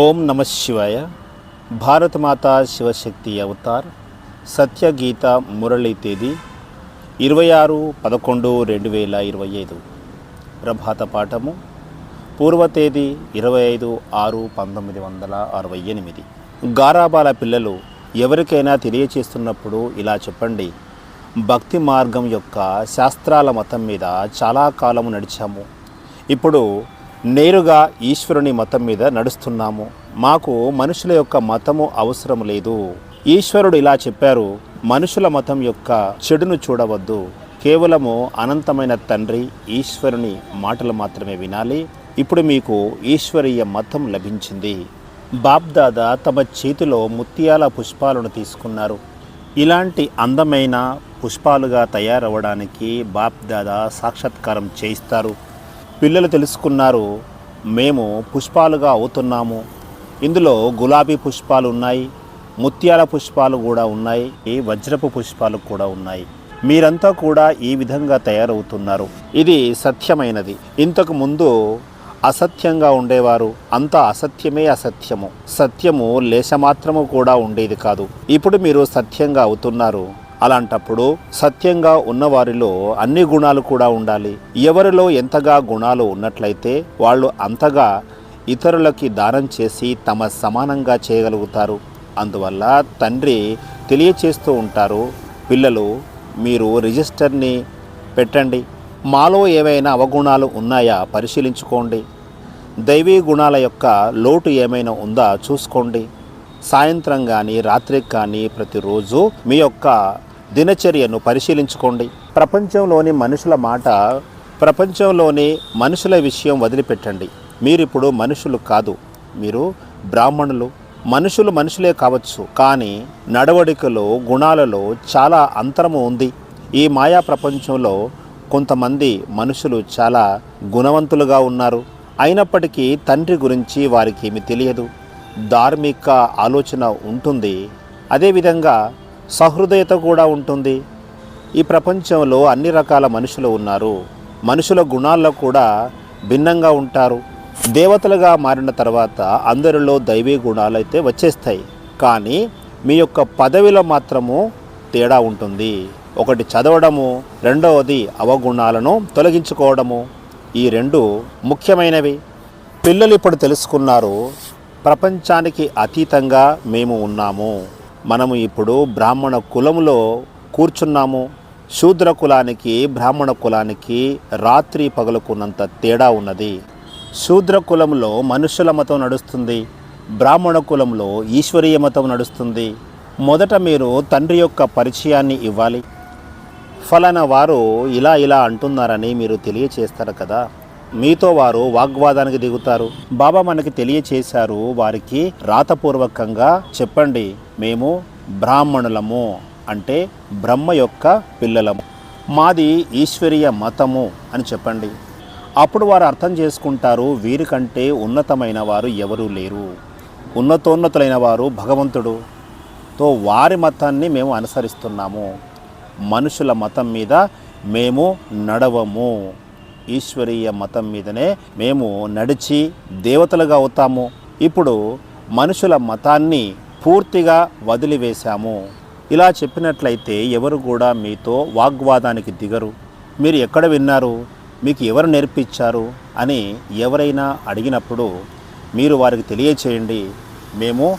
ఓం నమ శివాయ. భారతమాత శివశక్తి అవతార్ సత్యగీత మురళి తేదీ ఇరవై ఆరు పదకొండు రెండు వేల ఇరవై ఐదు. ప్రభాత పాఠము పూర్వ తేదీ ఇరవై ఐదు ఆరు పంతొమ్మిది వందల అరవై ఎనిమిది. గారాబాల పిల్లలు ఎవరికైనా తెలియచేస్తున్నప్పుడు ఇలా చెప్పండి. భక్తి మార్గం యొక్క శాస్త్రాల మతం మీద చాలా కాలము నడిచాము. ఇప్పుడు నేరుగా ఈశ్వరుని మతం మీద నడుస్తున్నాము. మాకు మనుషుల యొక్క మతము అవసరం లేదు. ఈశ్వరుడు ఇలా చెప్పారు మనుషుల మతం యొక్క చెడును చూడవద్దు. కేవలము అనంతమైన తండ్రి ఈశ్వరుని మాటలు మాత్రమే వినాలి. ఇప్పుడు మీకు ఈశ్వరీయ మతం లభించింది. బాబ్దాదా తమ చేతిలో ముత్యాల పుష్పాలను తీసుకున్నారు. ఇలాంటి అందమైన పుష్పాలుగా తయారవ్వడానికి బాప్దాదా సాక్షాత్కారం చేయిస్తారు. పిల్లలు తెలుసుకున్నారు మేము పుష్పాలుగా అవుతున్నాము. ఇందులో గులాబీ పుష్పాలు ఉన్నాయి ముత్యాల పుష్పాలు కూడా ఉన్నాయి ఈ వజ్రపు పుష్పాలు కూడా ఉన్నాయి. మీరంతా కూడా ఈ విధంగా తయారవుతున్నారు. ఇది సత్యమైనది. ఇంతకు ముందు అసత్యంగా ఉండేవారు. అంతా అసత్యమే అసత్యము. సత్యము లేశమాత్రము కూడా ఉండేది కాదు. ఇప్పుడు మీరు సత్యంగా అవుతున్నారు. అలాంటప్పుడు సత్యంగా ఉన్నవారిలో అన్ని గుణాలు కూడా ఉండాలి. ఎవరిలో ఎంతగా గుణాలు ఉన్నట్లయితే వాళ్ళు అంతగా ఇతరులకి దానం చేసి తమ సమానంగా చేయగలుగుతారు. అందువల్ల తండ్రి తెలియచేస్తూ ఉంటారు పిల్లలు మీరు రిజిస్టర్ని పెట్టండి. మాలో ఏవైనా అవగుణాలు ఉన్నాయా? పరిశీలించుకోండి. దైవీ గుణాల యొక్క లోటు ఏమైనా ఉందా? చూసుకోండి. సాయంత్రం కానీ రాత్రికి కానీ ప్రతిరోజు మీ యొక్క దినచర్యను పరిశీలించుకోండి. ప్రపంచంలోని మనుషుల మాట ప్రపంచంలోని మనుషుల విషయం వదిలిపెట్టండి. మీరిప్పుడు మనుషులు కాదు. మీరు బ్రాహ్మణులు. మనుషులు మనుషులే కావచ్చు. కానీ నడవడికలో గుణాలలో చాలా అంతరము ఉంది. ఈ మాయా ప్రపంచంలో కొంతమంది మనుషులు చాలా గుణవంతులుగా ఉన్నారు. అయినప్పటికీ తండ్రి గురించి వారికి ఏమి తెలియదు. ధార్మిక ఆలోచన ఉంటుంది. అదేవిధంగా సహృదయత కూడా ఉంటుంది. ఈ ప్రపంచంలో అన్ని రకాల మనుషులు ఉన్నారు. మనుషుల గుణాల్లో కూడా భిన్నంగా ఉంటారు. దేవతలుగా మారిన తర్వాత అందరిలో దైవీ గుణాలు అయితే వచ్చేస్తాయి. కానీ మీ యొక్క పదవిలో మాత్రము తేడా ఉంటుంది. ఒకటి చదవడము రెండవది అవగుణాలను తొలగించుకోవడము. ఈ రెండు ముఖ్యమైనవి. పిల్లలు ఇప్పుడు తెలుసుకున్నారు ప్రపంచానికి అతీతంగా మేము ఉన్నాము. మనము ఇప్పుడు బ్రాహ్మణ కులములో కూర్చున్నాము. శూద్ర కులానికి బ్రాహ్మణ కులానికి రాత్రి పగలుకున్నంత తేడా ఉన్నది. శూద్ర కులంలో మనుషుల మతం నడుస్తుంది. బ్రాహ్మణ కులంలో ఈశ్వరీయ మతం నడుస్తుంది. మొదట మీరు తండ్రి యొక్క పరిచయాన్ని ఇవ్వాలి. ఫలానా వారు ఇలా ఇలా అంటున్నారని మీరు తెలియచేస్తారు కదా. మీతో వారు వాగ్వాదానికి దిగుతారు. బాబా మనకి తెలియచేశారు. వారికి రాతపూర్వకంగా చెప్పండి. మేము బ్రాహ్మణులము అంటే బ్రహ్మ యొక్క పిల్లలము. మాది ఈశ్వరీయ మతము అని చెప్పండి. అప్పుడు వారు అర్థం చేసుకుంటారు. వీరికంటే ఉన్నతమైన వారు ఎవరూ లేరు. ఉన్నతోన్నతులైన వారు భగవంతుడు. తో వారి మతాన్ని మేము అనుసరిస్తున్నాము. మనుషుల మతం మీద మేము నడవము. ఈశ్వరీయ మతం మీదనే మేము నడిచి దేవతలుగా అవుతాము. ఇప్పుడు మనుషుల మతాన్ని పూర్తిగా వదిలివేశాము. ఇలా చెప్పినట్లయితే ఎవరు కూడా మీతో వాగ్వాదానికి దిగరు. మీరు ఎక్కడ విన్నారు? మీకు ఎవరు నేర్పించారు? అని ఎవరైనా అడిగినప్పుడు మీరు వారికి తెలియచేయండి. మేము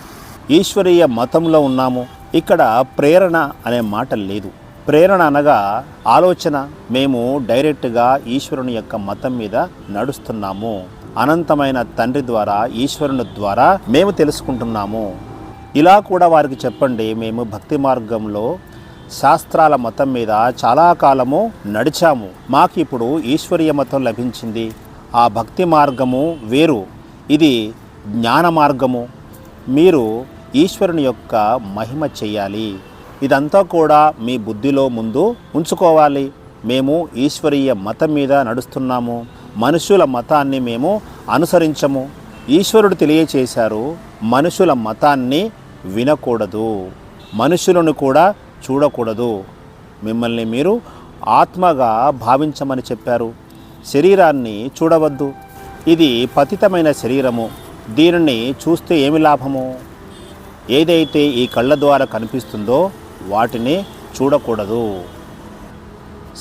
ఈశ్వరీయ మతంలో ఉన్నాము. ఇక్కడ ప్రేరణ అనే మాట లేదు. ప్రేరణ అనగా ఆలోచన మేము డైరెక్ట్గా ఈశ్వరుని యొక్క మతం మీద నడుస్తున్నాము. అనంతమైన తండ్రి ద్వారా ఈశ్వరుని ద్వారా మేము తెలుసుకుంటున్నాము. ఇలా కూడా వారికి చెప్పండి మేము భక్తి మార్గంలో శాస్త్రాల మతం మీద చాలా కాలము నడిచాము. మాకు ఇప్పుడు ఈశ్వరీయ మతం లభించింది. ఆ భక్తి మార్గము వేరు. ఇది జ్ఞాన మార్గము. మీరు ఈశ్వరుని యొక్క మహిమ చేయాలి. ఇదంతా కూడా మీ బుద్ధిలో ముందు ఉంచుకోవాలి. మేము ఈశ్వరీయ మతం మీద నడుస్తున్నాము. మనుషుల మతాన్ని మేము అనుసరించము. ఈశ్వరుడు తెలియచేశారు మనుషుల మతాన్ని వినకూడదు. మనుషులను కూడా చూడకూడదు. మిమ్మల్ని మీరు ఆత్మగా భావించమని చెప్పారు. శరీరాన్ని చూడవద్దు. ఇది పతితమైన శరీరము. దీనిని చూస్తే ఏమి లాభము? ఏదైతే ఈ కళ్ళ ద్వారా కనిపిస్తుందో వాటిని చూడకూడదు.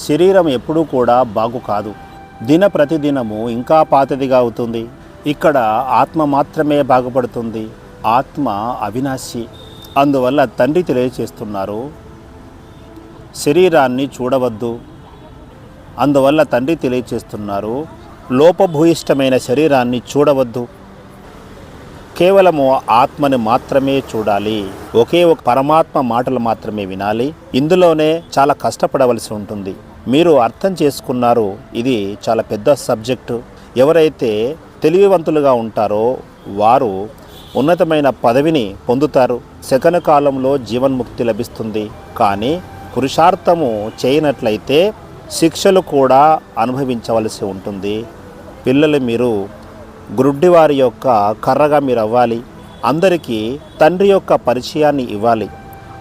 శరీరం ఎప్పుడూ కూడా బాగు కాదు. దిన ప్రతిదినము ఇంకా పాతదిగా అవుతుంది. ఇక్కడ ఆత్మ మాత్రమే బాగుపడుతుంది. ఆత్మ అవినాశి. అందువల్ల తండ్రి తెలియచేస్తున్నారు. శరీరాన్ని చూడవద్దు. అందువల్ల తండ్రి తెలియచేస్తున్నారు. లోపభూయిష్టమైన శరీరాన్ని చూడవద్దు. కేవలము ఆత్మని మాత్రమే చూడాలి. ఒకే ఒక పరమాత్మ మాటలు మాత్రమే వినాలి. ఇందులోనే చాలా కష్టపడవలసి ఉంటుంది. మీరు అర్థం చేసుకున్నారు. ఇది చాలా పెద్ద సబ్జెక్టు. ఎవరైతే తెలివివంతులుగా ఉంటారో వారు ఉన్నతమైన పదవిని పొందుతారు. శకన కాలంలో జీవన్ముక్తి లభిస్తుంది. కానీ పురుషార్థము చేయనట్లయితే శిక్షలు కూడా అనుభవించవలసి ఉంటుంది. పిల్లలు మీరు గ్రుడ్డివారి యొక్క కర్రగా మీరు అవ్వాలి అందరికీ తండ్రి యొక్క పరిచయాన్ని ఇవ్వాలి.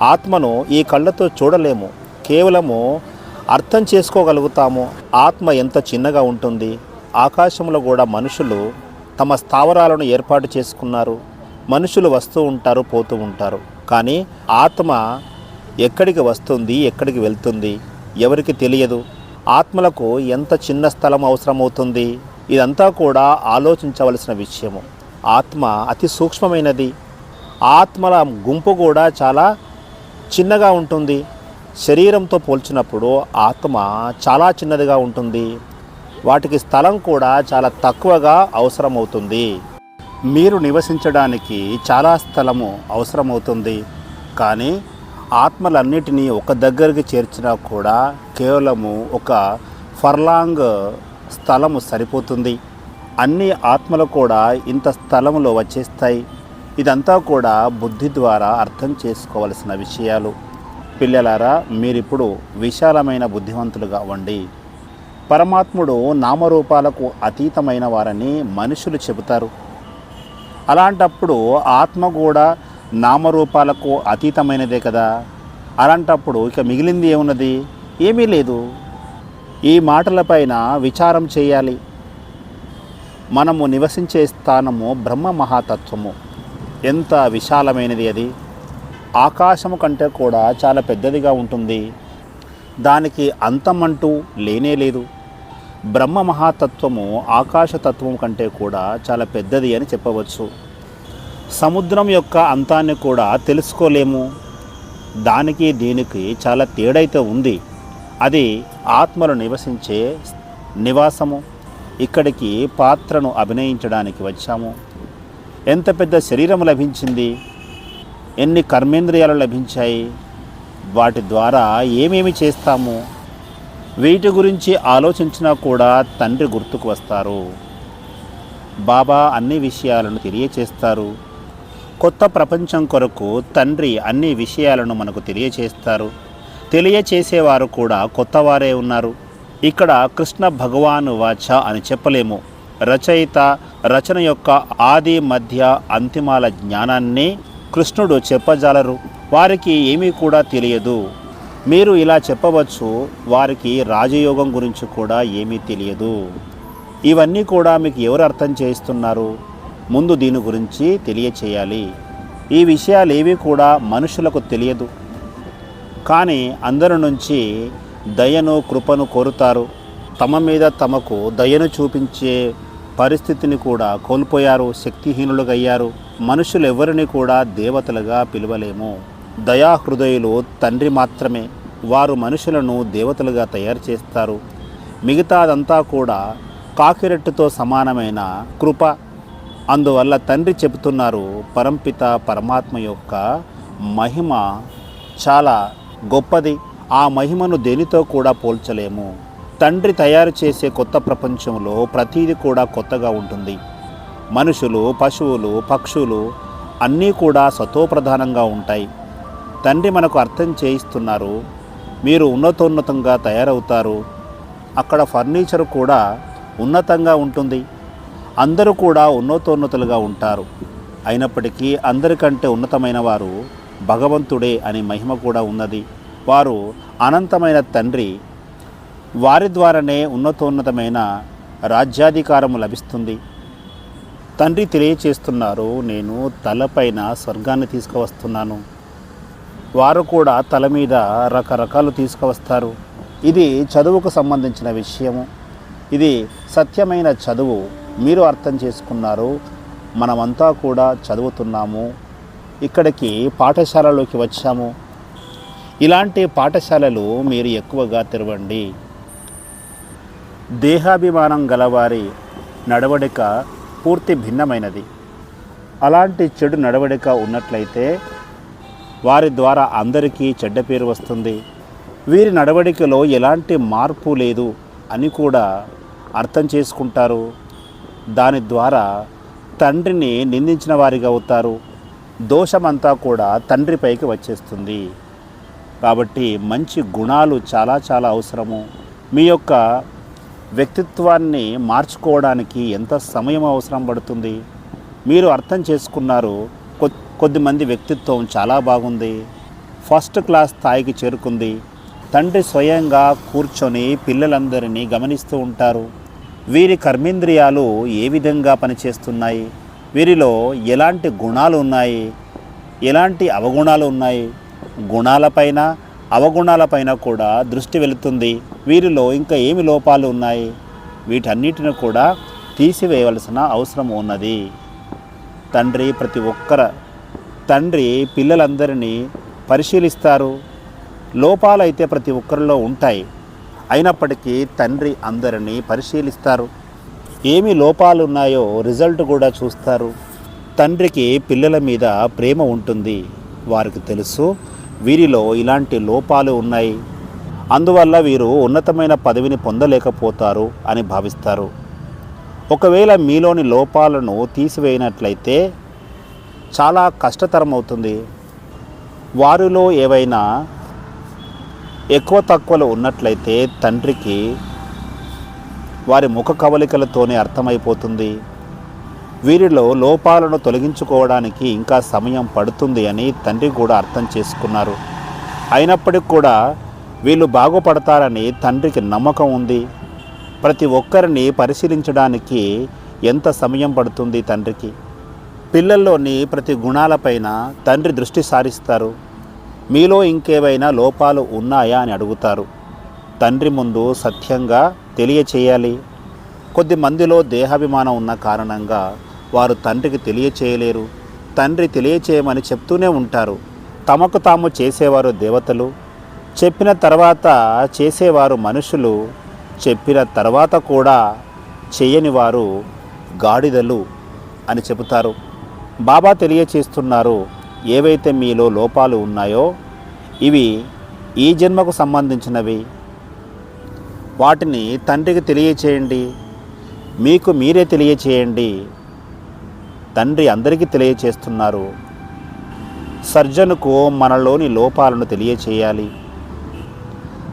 ఆత్మను ఈ కళ్ళతో చూడలేము. కేవలము అర్థం చేసుకోగలుగుతాము. ఆత్మ ఎంత చిన్నగా ఉంటుంది. ఆకాశంలో కూడా మనుషులు తమ స్థావరాలను ఏర్పాటు చేసుకున్నారు. మనుషులు వస్తూ ఉంటారు పోతూ ఉంటారు. కానీ ఆత్మ ఎక్కడికి వస్తుంది ఎక్కడికి వెళ్తుంది ఎవరికి తెలియదు. ఆత్మలకు ఎంత చిన్న స్థలం అవసరమవుతుంది? ఇదంతా కూడా ఆలోచించవలసిన విషయము. ఆత్మ అతి సూక్ష్మమైనది. ఆత్మల గుంపు కూడా చాలా చిన్నగా ఉంటుంది. శరీరంతో పోల్చినప్పుడు ఆత్మ చాలా చిన్నదిగా ఉంటుంది. వాటికి స్థలం కూడా చాలా తక్కువగా అవసరమవుతుంది. మీరు నివసించడానికి చాలా స్థలము అవసరమవుతుంది. కానీ ఆత్మలన్నిటినీ ఒక దగ్గరికి చేర్చినా కూడా కేవలము ఒక ఫర్లాంగ్ స్థలము సరిపోతుంది. అన్ని ఆత్మలు కూడా ఇంత స్థలములో వచ్చేస్తాయి. ఇదంతా కూడా బుద్ధి ద్వారా అర్థం చేసుకోవలసిన విషయాలు. పిల్లలారా మీరిప్పుడు విశాలమైన బుద్ధివంతులుగా ఉండి పరమాత్ముడు నామరూపాలకు అతీతమైన వారని మనుషులు చెబుతారు. అలాంటప్పుడు ఆత్మ కూడా నామరూపాలకు అతీతమైనదే కదా? అలాంటప్పుడు ఇక మిగిలింది ఏమున్నది? ఏమీ లేదు. ఈ మాటలపైన విచారం చేయాలి. మనము నివసించే స్థానము బ్రహ్మ మహాతత్వము. ఎంత విశాలమైనది అది? ఆకాశము కంటే కూడా చాలా పెద్దదిగా ఉంటుంది. దానికి అంతమంటూ లేనే లేదు. బ్రహ్మ మహాతత్వము ఆకాశతత్వం కంటే కూడా చాలా పెద్దది అని చెప్పవచ్చు. సముద్రం యొక్క అంతాన్ని కూడా తెలుసుకోలేము. దానికి దీనికి చాలా తేడైతే ఉంది. అది ఆత్మలు నివసించే నివాసము. ఇక్కడికి పాత్రను అభినయించడానికి వచ్చాము. ఎంత పెద్ద శరీరం లభించింది? ఎన్ని కర్మేంద్రియాలు లభించాయి? వాటి ద్వారా ఏమేమి చేస్తాము? వీటి గురించి ఆలోచించినా కూడా తండ్రి గుర్తుకు వస్తారు. బాబా అన్ని విషయాలను తెలియచేస్తారు. కొత్త ప్రపంచం కొరకు తండ్రి అన్ని విషయాలను మనకు తెలియచేస్తారు. తెలియచేసేవారు కూడా కొత్తవారే ఉన్నారు. ఇక్కడ కృష్ణ భగవాను వాచ అని చెప్పలేము. రచయిత రచన యొక్క ఆది మధ్య అంతిమాల జ్ఞానాన్ని కృష్ణుడు చెప్పజాలరు. వారికి ఏమీ కూడా తెలియదు. మీరు ఇలా చెప్పవచ్చు వారికి రాజయోగం గురించి కూడా ఏమీ తెలియదు. ఇవన్నీ కూడా మీకు ఎవరు అర్థం చేయిస్తున్నారు? ముందు దీని గురించి తెలియచేయాలి. ఈ విషయాలు ఏవి కూడా మనుషులకు తెలియదు. కానీ అందరి నుంచి దయను కృపను కోరుతారు. తమ మీద తమకు దయను చూపించే పరిస్థితిని కూడా కోల్పోయారు శక్తిహీనులుగయ్యారు. మనుషులు ఎవరిని కూడా దేవతలుగా పిలవలేము. దయాహృదయులు తండ్రి మాత్రమే. వారు మనుషులను దేవతలుగా తయారు చేస్తారు. మిగతాదంతా కూడా కాకిరెట్టుతో సమానమైన కృప. అందువల్ల తండ్రి చెబుతున్నారు పరంపిత పరమాత్మ యొక్క మహిమ చాలా గొప్పది. ఆ మహిమను దేనితో కూడా పోల్చలేము. తండ్రి తయారు చేసే కొత్త ప్రపంచంలో ప్రతీది కూడా కొత్తగా ఉంటుంది. మనుషులు పశువులు పక్షులు అన్నీ కూడా సతోప్రధానంగా ఉంటాయి. తండ్రి మనకు అర్థం చేయిస్తున్నారు. మీరు ఉన్నతోన్నతంగా తయారవుతారు. అక్కడ ఫర్నిచర్ కూడా ఉన్నతంగా ఉంటుంది. అందరూ కూడా ఉన్నతోన్నతులుగా ఉంటారు. అయినప్పటికీ అందరికంటే ఉన్నతమైన వారు భగవంతుడే అనే మహిమ కూడా ఉన్నది. వారు అనంతమైన తండ్రి. వారి ద్వారానే ఉన్నతోన్నతమైన రాజ్యాధికారము లభిస్తుంది. తండ్రి తెలియచేస్తున్నారు నేను తలపైన స్వర్గాన్ని తీసుకువస్తున్నాను. వారు కూడా తల మీద రకరకాలు తీసుకువస్తారు. ఇది చదువుకు సంబంధించిన విషయము. ఇది సత్యమైన చదువు. మీరు అర్థం చేసుకున్నారు మనమంతా కూడా చదువుతున్నాము. ఇక్కడికి పాఠశాలలోకి వచ్చాము. ఇలాంటి పాఠశాలలు మీరు ఎక్కువగా తెరవండి. దేహాభిమానం గలవారి నడవడిక పూర్తి భిన్నమైనది. అలాంటి చెడు నడవడిక ఉన్నట్లయితే వారి ద్వారా అందరికీ చెడ్డ పేరు వస్తుంది. వీరి నడవడికలో ఎలాంటి మార్పు లేదు అని కూడా అర్థం చేసుకుంటారు. దాని ద్వారా తండ్రిని నిందించిన వారిగా అవుతారు. దోషమంతా కూడా తండ్రిపైకి వచ్చేస్తుంది. కాబట్టి మంచి గుణాలు చాలా చాలా అవసరము. మీ యొక్క వ్యక్తిత్వాన్ని మార్చుకోవడానికి ఎంత సమయం అవసరం పడుతుంది? మీరు అర్థం చేసుకున్నారు కొ- కొద్దిమంది వ్యక్తిత్వం చాలా బాగుంది. ఫస్ట్ క్లాస్ స్థాయికి చేరుకుంది. తండ్రి స్వయంగా కూర్చొని పిల్లలందరినీ గమనిస్తూ ఉంటారు. వీరి కర్మేంద్రియాలు ఏ విధంగా పనిచేస్తున్నాయి? వీరిలో ఎలాంటి గుణాలు ఉన్నాయి? ఎలాంటి అవగుణాలు ఉన్నాయి? గుణాలపైన అవగుణాలపైన కూడా దృష్టి వెళుతుంది. వీరిలో ఇంకా ఏమి లోపాలు ఉన్నాయి? వీటన్నిటిని కూడా తీసివేయవలసిన అవసరం ఉన్నది. తండ్రి ప్రతి ఒక్కర తండ్రి పిల్లలందరినీ పరిశీలిస్తారు. లోపాలైతే ప్రతి ఒక్కరిలో ఉంటాయి. అయినప్పటికీ తండ్రి అందరినీ పరిశీలిస్తారు. ఏమి లోపాలు ఉన్నాయో రిజల్ట్ కూడా చూస్తారు. తండ్రికి పిల్లల మీద ప్రేమ ఉంటుంది. వారికి తెలుసు వీరిలో ఇలాంటి లోపాలు ఉన్నాయి. అందువల్ల వీరు ఉన్నతమైన పదవిని పొందలేకపోతారు అని భావిస్తారు. ఒకవేళ మీలోని లోపాలను తీసివేయనట్లయితే చాలా కష్టతరం అవుతుంది వారిలో ఏవైనా ఎక్కువ తక్కువలు ఉన్నట్లయితే తండ్రికి వారి ముఖ కవలికలతోనే అర్థమైపోతుంది. వీరిలో లోపాలను తొలగించుకోవడానికి ఇంకా సమయం పడుతుంది అని తండ్రి కూడా అర్థం చేసుకున్నారు. అయినప్పటికి కూడా వీళ్ళు బాగుపడతారని తండ్రికి నమ్మకం ఉంది. ప్రతి ఒక్కరిని పరిశీలించడానికి ఎంత సమయం పడుతుంది తండ్రికి? పిల్లల్లోని ప్రతి గుణాలపైన తండ్రి దృష్టి సారిస్తారు. మీలో ఇంకేవైనా లోపాలు ఉన్నాయా అని అడుగుతారు. తండ్రి ముందు సత్యంగా తెలియచేయాలి. కొద్ది మందిలో దేహాభిమానం ఉన్న కారణంగా వారు తండ్రికి తెలియచేయలేరు. తండ్రి తెలియచేయమని చెప్తూనే ఉంటారు. తమకు తాము చేసేవారు దేవతలు. చెప్పిన తర్వాత చేసేవారు మనుషులు. చెప్పిన తర్వాత కూడా చేయని వారు గాడిదలు అని చెబుతారు. బాబా తెలియచేస్తున్నారు ఏవైతే మీలో లోపాలు ఉన్నాయో ఇవి ఈ జన్మకు సంబంధించినవి. వాటిని తండ్రికి తెలియచేయండి. మీకు మీరే తెలియచేయండి. తండ్రి అందరికీ తెలియచేస్తున్నారు. సర్జనుకు మనలోని లోపాలను తెలియచేయాలి.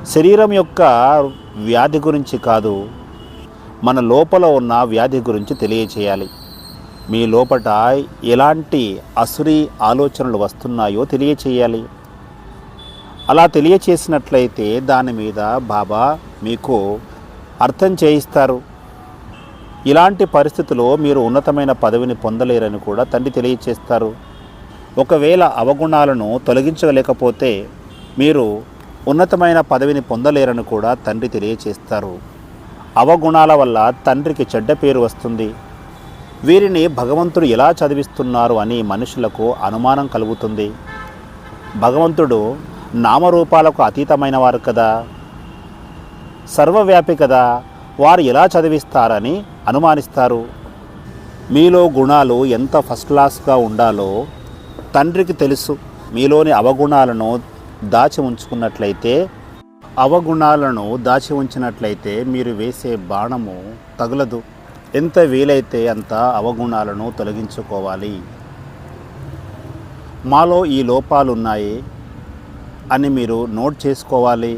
శరీరం యొక్క వ్యాధి గురించి కాదు మన లోపల ఉన్న వ్యాధి గురించి తెలియచేయాలి. మీ లోపట ఎలాంటి అసురి ఆలోచనలు వస్తున్నాయో తెలియచేయాలి. అలా తెలియచేసినట్లయితే దాని మీద బాబా మీకు అర్థం చేయిస్తారు. ఇలాంటి పరిస్థితుల్లో మీరు ఉన్నతమైన పదవిని పొందలేరని కూడా తండ్రి తెలియచేస్తారు. ఒకవేళ అవగుణాలను తొలగించలేకపోతే మీరు ఉన్నతమైన పదవిని పొందలేరని కూడా తండ్రి తెలియచేస్తారు. అవగుణాల వల్ల తండ్రికి చెడ్డ పేరు వస్తుంది. వీరిని భగవంతుడు ఎలా చదివిస్తున్నారు అని మనుషులకు అనుమానం కలుగుతుంది. భగవంతుడు నామరూపాలకు అతీతమైన వారు కదా? సర్వవ్యాపి కదా? వారు ఎలా చదివిస్తారని అనుమానిస్తారు. మీలో గుణాలు ఎంత ఫస్ట్ క్లాస్గా ఉండాలో తండ్రికి తెలుసు. మీలోని అవగుణాలను దాచి ఉంచుకున్నట్లయితే అవగుణాలను దాచి ఉంచినట్లయితే మీరు వేసే బాణము తగులదు. ఎంత వీలైతే అంత అవగుణాలను తొలగించుకోవాలి. మాలో ఈ లోపాలు ఉన్నాయి అని మీరు నోట్ చేసుకోవాలి.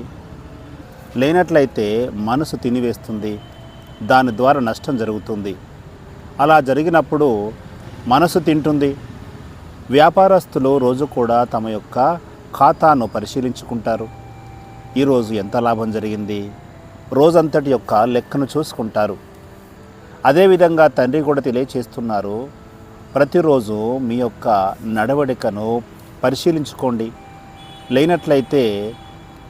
లేనట్లయితే మనసు తినివేస్తుంది. దాని ద్వారా నష్టం జరుగుతుంది. అలా జరిగినప్పుడు మనసు తింటుంది. వ్యాపారస్తులు రోజు కూడా తమ యొక్క ఖాతాను పరిశీలించుకుంటారు. ఈరోజు ఎంత లాభం జరిగింది? రోజంతటి యొక్క లెక్కను చూసుకుంటారు. అదేవిధంగా తండ్రి కూడా తెలియచేస్తున్నారు ప్రతిరోజు మీ యొక్క నడవడికను పరిశీలించుకోండి. లేనట్లయితే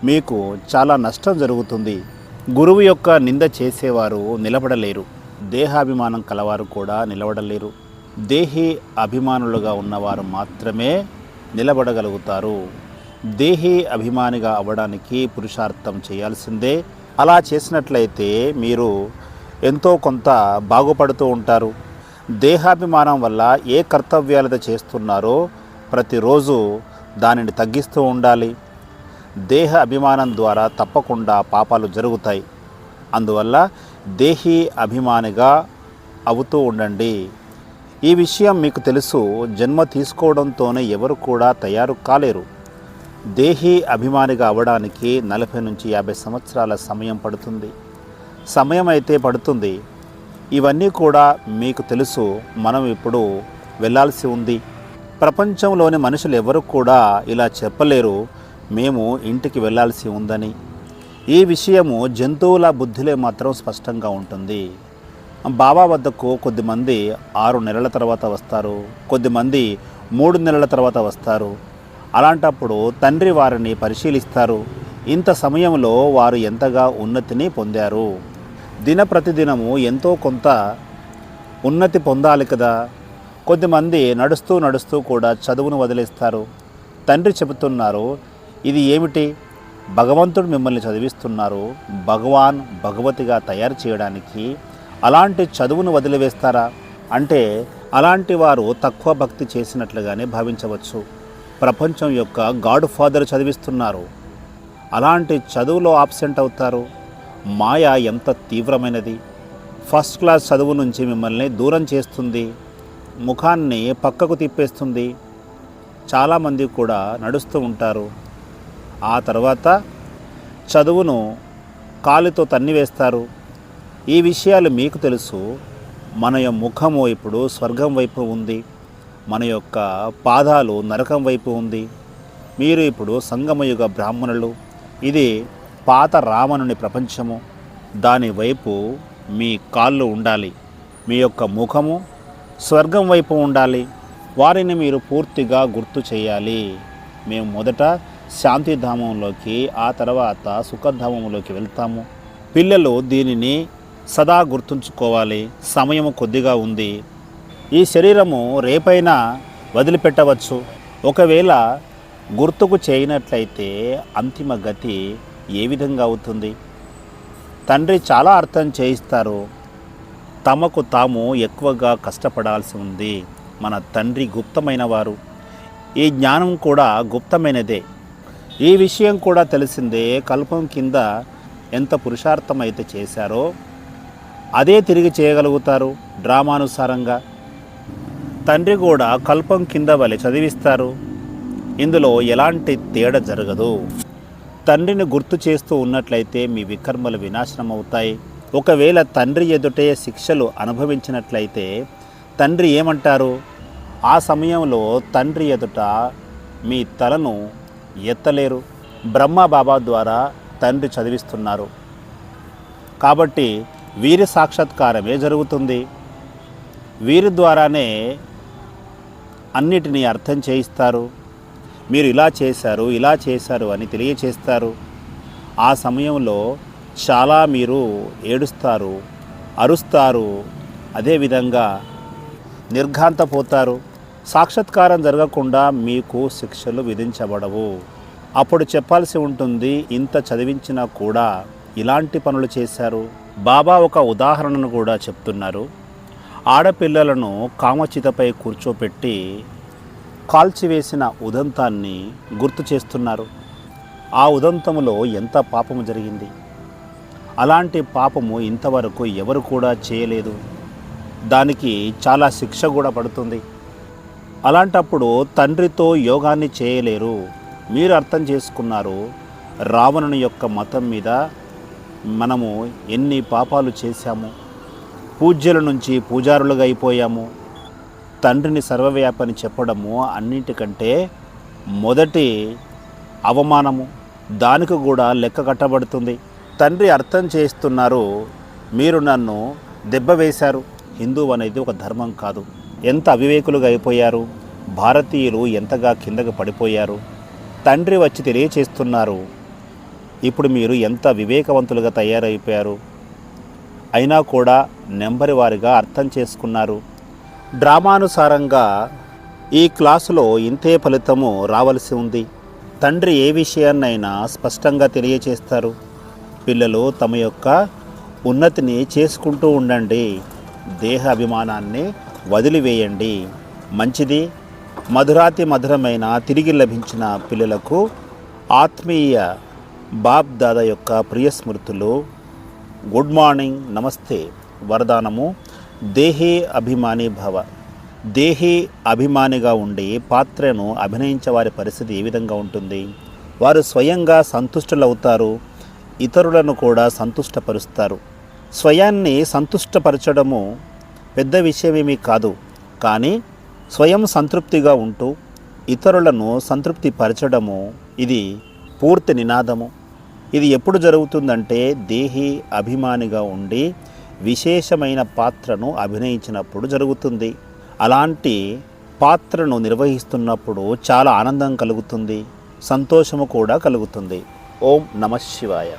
మీకు చాలా నష్టం జరుగుతుంది. గురువు యొక్క నింద చేసేవారు నిలబడలేరు. దేహాభిమానం కలవారు కూడా నిలబడలేరు. దేహి అభిమానులుగా ఉన్నవారు మాత్రమే నిలబడగలుగుతారు. దేహి అభిమానిగా అవ్వడానికి పురుషార్థం చేయాల్సిందే. అలా చేసినట్లయితే మీరు ఎంతో కొంత బాగుపడుతూ ఉంటారు. దేహాభిమానం వల్ల ఏ కర్తవ్యాలతో చేస్తున్నారో ప్రతిరోజు దానిని తగ్గిస్తూ ఉండాలి. దేహ అభిమానం ద్వారా తప్పకుండా పాపాలు జరుగుతాయి. అందువల్ల దేహి అభిమానిగా అవుతూ ఉండండి. ఈ విషయం మీకు తెలుసు జన్మ తీసుకోవడంతోనే ఎవరు కూడా తయారు కాలేరు. దేహి అభిమానిగా అవడానికి నలభై నుంచి యాభై సంవత్సరాల సమయం పడుతుంది. సమయం అయితే పడుతుంది. ఇవన్నీ కూడా మీకు తెలుసు మనం ఇప్పుడు వెళ్ళాల్సి ఉంది. ప్రపంచంలోని మనుషులు ఎవరు కూడా ఇలా చెప్పలేరు. మేము ఇంటికి వెళ్ళాల్సి ఉందని. ఈ విషయము జంతువుల బుద్ధిలో మాత్రం స్పష్టంగా ఉంటుంది. బాబా వద్దకు కొద్దిమంది ఆరు నెలల తర్వాత వస్తారు. కొద్దిమంది మూడు నెలల తర్వాత వస్తారు. అలాంటప్పుడు తండ్రి వారిని పరిశీలిస్తారు. ఇంత సమయంలో వారు ఎంతగా ఉన్నతిని పొందారు. దిన ప్రతిదినము ఎంతో కొంత ఉన్నతి పొందాలి కదా. కొద్దిమంది నడుస్తూ నడుస్తూ కూడా చదువును వదిలేస్తారు. తండ్రి చెబుతున్నారు ఇది ఏమిటి? భగవంతుడు మిమ్మల్ని చదివిస్తున్నారు. భగవాన్ భగవతిగా తయారు చేయడానికి అలాంటి చదువును వదిలివేస్తారా? అంటే అలాంటి వారు తక్కువ భక్తి చేసినట్లుగానే భావించవచ్చు. ప్రపంచం యొక్క గాడ్ ఫాదర్ చదివిస్తున్నారు. అలాంటి చదువులో ఆబ్సెంట్ అవుతారు. మాయ ఎంత తీవ్రమైనది. ఫస్ట్ క్లాస్ చదువు నుంచి మిమ్మల్ని దూరం చేస్తుంది. ముఖాన్ని పక్కకు తిప్పేస్తుంది. చాలామంది కూడా నడుస్తూ ఉంటారు. ఆ తర్వాత చదువును కాలుతో తన్నివేస్తారు. ఈ విషయాలు మీకు తెలుసు. మన యొక్క ముఖము ఇప్పుడు స్వర్గం వైపు ఉంది. మన యొక్క పాదాలు నరకం వైపు ఉంది. మీరు ఇప్పుడు సంగమయుగ బ్రాహ్మణులు. ఇది పాత రావణుని ప్రపంచము. దాని వైపు మీ కాళ్ళు ఉండాలి. మీ యొక్క ముఖము స్వర్గం వైపు ఉండాలి. వారిని మీరు పూర్తిగా గుర్తు చేయాలి. మేము మొదట శాంతిధామంలోకి ఆ తర్వాత సుఖధామంలోకి వెళ్తాము. పిల్లలు దీనిని సదా గుర్తుంచుకోవాలి. సమయం కొద్దిగా ఉంది. ఈ శరీరము రేపైనా వదిలిపెట్టవచ్చు. ఒకవేళ గుర్తుకు చేయనట్లయితే అంతిమ గతి ఏ విధంగా అవుతుంది? తండ్రి చాలా అర్థం చేయిస్తారు. తమకు తాము ఎక్కువగా కష్టపడాల్సి ఉంది. మన తండ్రి గుప్తమైన వారు ఈ జ్ఞానం కూడా గుప్తమైనదే. ఈ విషయం కూడా తెలిసిందే కల్పం కింద ఎంత పురుషార్థం అయితే చేశారో అదే తిరిగి చేయగలుగుతారు డ్రామానుసారంగా. తండ్రి కూడా కల్పం కింద వలె చదివిస్తారు. ఇందులో ఎలాంటి తేడా జరగదు. తండ్రిని గుర్తు చేస్తూ ఉన్నట్లయితే మీ వికర్మలు వినాశనం అవుతాయి. ఒకవేళ తండ్రి ఎదుటే శిక్షలు అనుభవించినట్లయితే తండ్రి ఏమంటారు? ఆ సమయంలో తండ్రి ఎదుట మీ తలను ఎత్తలేరు. బ్రహ్మ బాబా ద్వారా తండ్రి చదివిస్తున్నారు. కాబట్టి వీరి సాక్షాత్కారమే జరుగుతుంది. వీరి ద్వారానే అన్నిటినీ అర్థం చేయిస్తారు. మీరు ఇలా చేశారు ఇలా చేశారు అని తెలియచేస్తారు. ఆ సమయంలో చాలా మీరు ఏడుస్తారు అరుస్తారు అదేవిధంగా నిర్ఘాంతపోతారు. సాక్షాత్కారం జరగకుండా మీకు శిక్షలు విధించబడవు. అప్పుడు చెప్పాల్సి ఉంటుంది ఇంత చదివించినా కూడా ఇలాంటి పనులు చేశారు. బాబా ఒక ఉదాహరణను కూడా చెప్తున్నారు. ఆడపిల్లలను కామచితపై కూర్చోపెట్టి కాల్చివేసిన ఉదంతాన్ని గుర్తు చేస్తున్నారు. ఆ ఉదంతములో ఎంత పాపము జరిగింది? అలాంటి పాపము ఇంతవరకు ఎవరు కూడా చేయలేదు. దానికి చాలా శిక్ష కూడా పడుతుంది. అలాంటప్పుడు తండ్రితో యోగాన్ని చేయలేరు. మీరు అర్థం చేసుకున్నారు రావణుని యొక్క మతం మీద మనము ఎన్ని పాపాలు చేశాము? పూజ్యుల నుంచి పూజారులుగా అయిపోయాము. తండ్రిని సర్వవ్యాపని చెప్పడము అన్నింటికంటే మొదటి అవమానము. దానికి కూడా లెక్క కట్టబడుతుంది. తండ్రి అర్థం చేస్తున్నారు మీరు నన్ను దెబ్బ వేశారు. హిందూ అనేది ఒక ధర్మం కాదు. ఎంత అవివేకులుగా అయిపోయారు? భారతీయులు ఎంతగా కిందకు పడిపోయారు? తండ్రి వచ్చి తెలియచేస్తున్నారు. ఇప్పుడు మీరు ఎంత వివేకవంతులుగా తయారైపోయారు? అయినా కూడా నెంబరి వారిగా అర్థం చేసుకున్నారు. డ్రామానుసారంగా ఈ క్లాసులో ఇంతే ఫలితము రావలసి ఉంది. తండ్రి ఏ విషయాన్నైనా స్పష్టంగా తెలియచేస్తారు. పిల్లలు తమ యొక్క ఉన్నతిని చేసుకుంటూ ఉండండి. దేహ అభిమానాన్ని వదిలివేయండి. మంచిది. మధురాతి మధురమైన తిరిగి లభించిన పిల్లలకు ఆత్మీయ బాప్ దాదా యొక్క ప్రియ స్మృతులు. Good morning. నమస్తే. వరదానము. దేహే అభిమాని భవ. దేహీ అభిమానిగా ఉండి పాత్రను అభినయించే వారి పరిస్థితి ఏ విధంగా ఉంటుంది? వారు స్వయంగా సంతుష్టులవుతారు. ఇతరులను కూడా సంతుష్టపరుస్తారు. స్వయాన్ని సంతుష్టపరచడము పెద్ద విషయమేమీ కాదు. కానీ స్వయం సంతృప్తిగా ఉంటూ ఇతరులను సంతృప్తి పరచడము ఇది పూర్తి నినాదము. ఇది ఎప్పుడు జరుగుతుందంటే దేహి అభిమానిగా ఉండి విశేషమైన పాత్రను అభినయించినప్పుడు జరుగుతుంది. అలాంటి పాత్రను నిర్వహిస్తున్నప్పుడు చాలా ఆనందం కలుగుతుంది. సంతోషము కూడా కలుగుతుంది. ఓం నమ శివాయ.